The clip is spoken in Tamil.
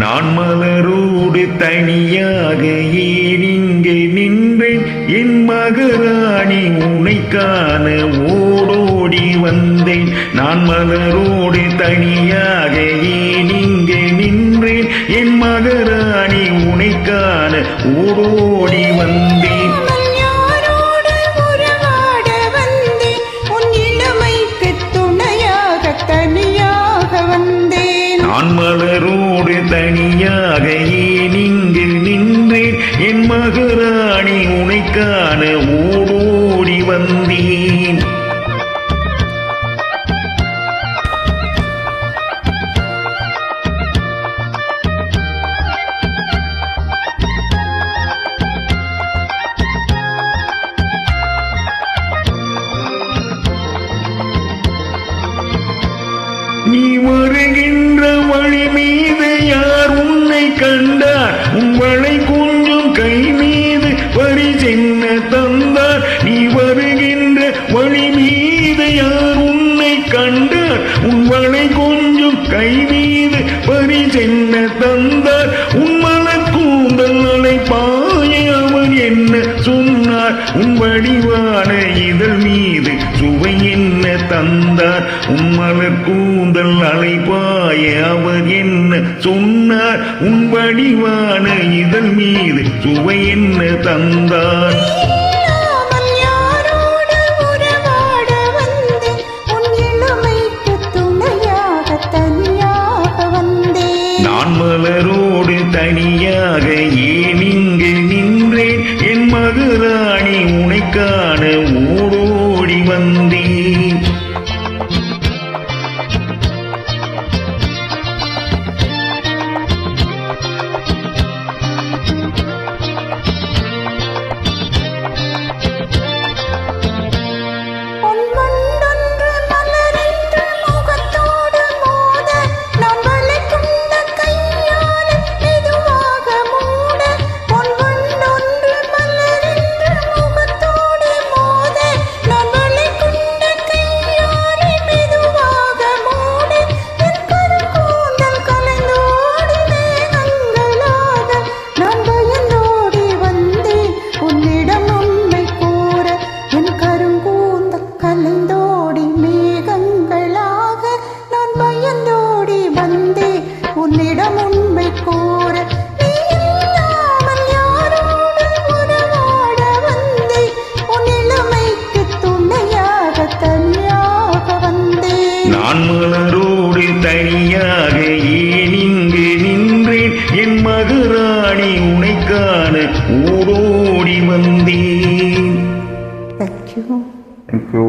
நான் மலரோடு தனியாக ஏன் இங்கே நின்றேன். என் மகராணி உனை காண ஓடோடி வந்தேன். நான் மலரோடு தனியாக ஏன் இங்கே நின்றேன். என் மகராணி உனை காண ஓடோடி வந்தேன். நான் மலரோடு தனியாக ஏன் இங்கு நின்றேன்? என் மகராணி உனைக்கான ஓடோடி வந்தேன். நீ வருகின்ற வழிமே யார் உன்னை கண்டார். உங்களை கொஞ்சம் கை மீது பரிசென்ன தந்தார். நீ வருகின்ற வழி மீது யார் உன்னை கண்டார்? உங்களை கொஞ்சம் கை மீது பரிசென்ன தந்தார். உன் உன் வடிவான இதழ் மீது சுவை என்ன தந்தார்? உன் மலர் கூந்தல் அலைபாய அவர் என்ன சொன்னார்? உன் வடிவான இதழ் மீது சுவை என்ன தந்தார்? நான் மலரோடு தனியாக ஏன் நான் மலரோடு தனியாக ஏன் இங்கு நின்றேன்? என் மகராணி உனை காண ஓடோடி வந்தேன் Thank you.